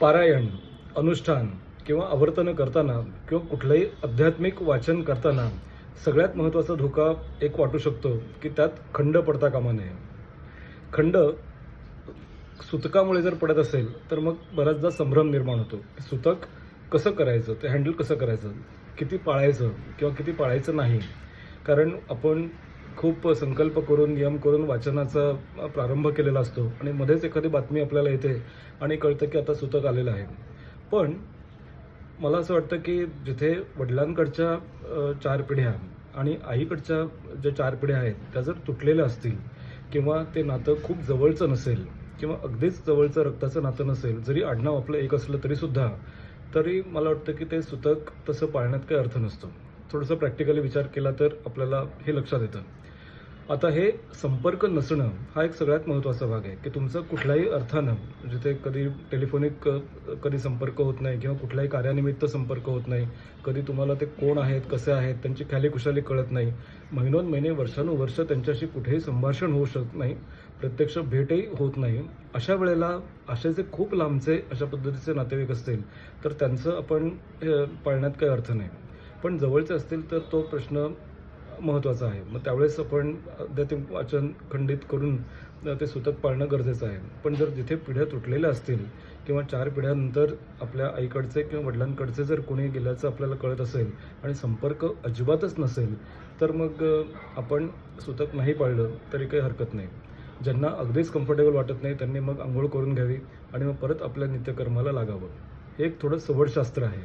पारायण अनुष्ठान किंवा आवर्तनं करताना किंवा कुठलंही आध्यात्मिक वाचन करताना सगळ्यात महत्त्वाचा धोका एक वाटू शकतो की त्यात खंड पडता कामा नये. खंड सुतकामुळे जर पडत असेल तर मग बराचदा संभ्रम निर्माण होतो. सुतक कसं करायचं? ते हँडल कसं करायचं? किती पाळायचं किंवा किती पाळायचं नाही? कारण आपण खूप संकल्प करून नियम करून वाचनाचा प्रारंभ केलेला असतो. आणि मध्येच एखादी बातमी आपल्याला येते आणि कळतं की आता सुतक आलेलं आहे. पण मला असं वाटतं की जिथे वडिलांकडच्या चार पिढ्या आणि आईकडच्या ज्या चार पिढ्या आहेत त्या जर तुटलेल्या असतील किंवा ते नातं खूप जवळचं नसेल किंवा अगदीच जवळचं रक्ताचं नातं नसेल जरी आडनाव आपलं एक असलं तरीसुद्धा तरी मला वाटतं की ते सुतक तसं पाळण्यात काही अर्थ नसतो. थोडंसं प्रॅक्टिकली विचार केला तर आपल्याला हे लक्षात येतं. आता हे संपर्क नसणं हा एक सगळ्यात महत्त्वाचा भाग आहे की तुमचं कुठल्याही अर्थानं म्हणजे जिथे कधी टेलिफोनिक कधी संपर्क होत नाही किंवा कुठल्याही कार्यानिमित्त संपर्क होत नाही कधी तुम्हाला ते कोण आहेत कसे आहेत त्यांची ख्याली खुशाली कळत नाही महिनोन महिने वर्षानुवर्ष त्यांच्याशी कुठेही संभाषण होऊ शकत नाही प्रत्यक्ष भेटही होत नाही. अशा वेळेला असे जे खूप लांबचे अशा पद्धतीचे नातेवाईक असतील तर त्यांचं आपण पाळण्यात काही अर्थ नाही. पण जवळचे असतील तर तो प्रश्न महत्त्वाचं आहे. मग त्यावेळेस आपण ते वाचन खंडित करून ते सुतक पाळणं गरजेचं आहे. पण जर जिथे पिढ्या तुटलेल्या असतील किंवा चार पिढ्यानंतर आपल्या आईकडचे किंवा वडिलांकडचे जर कोणी गेल्याचं आपल्याला कळत असेल आणि संपर्क अजिबातच नसेल तर मग आपण सुतक नाही पाळलं तरी काही हरकत नाही. ज्यांना अगदीच कम्फर्टेबल वाटत नाही त्यांनी मग आंघोळ करून घ्यावी आणि मग परत आपल्या नित्यकर्माला लागावं. हे एक थोडं सवड शास्त्र आहे.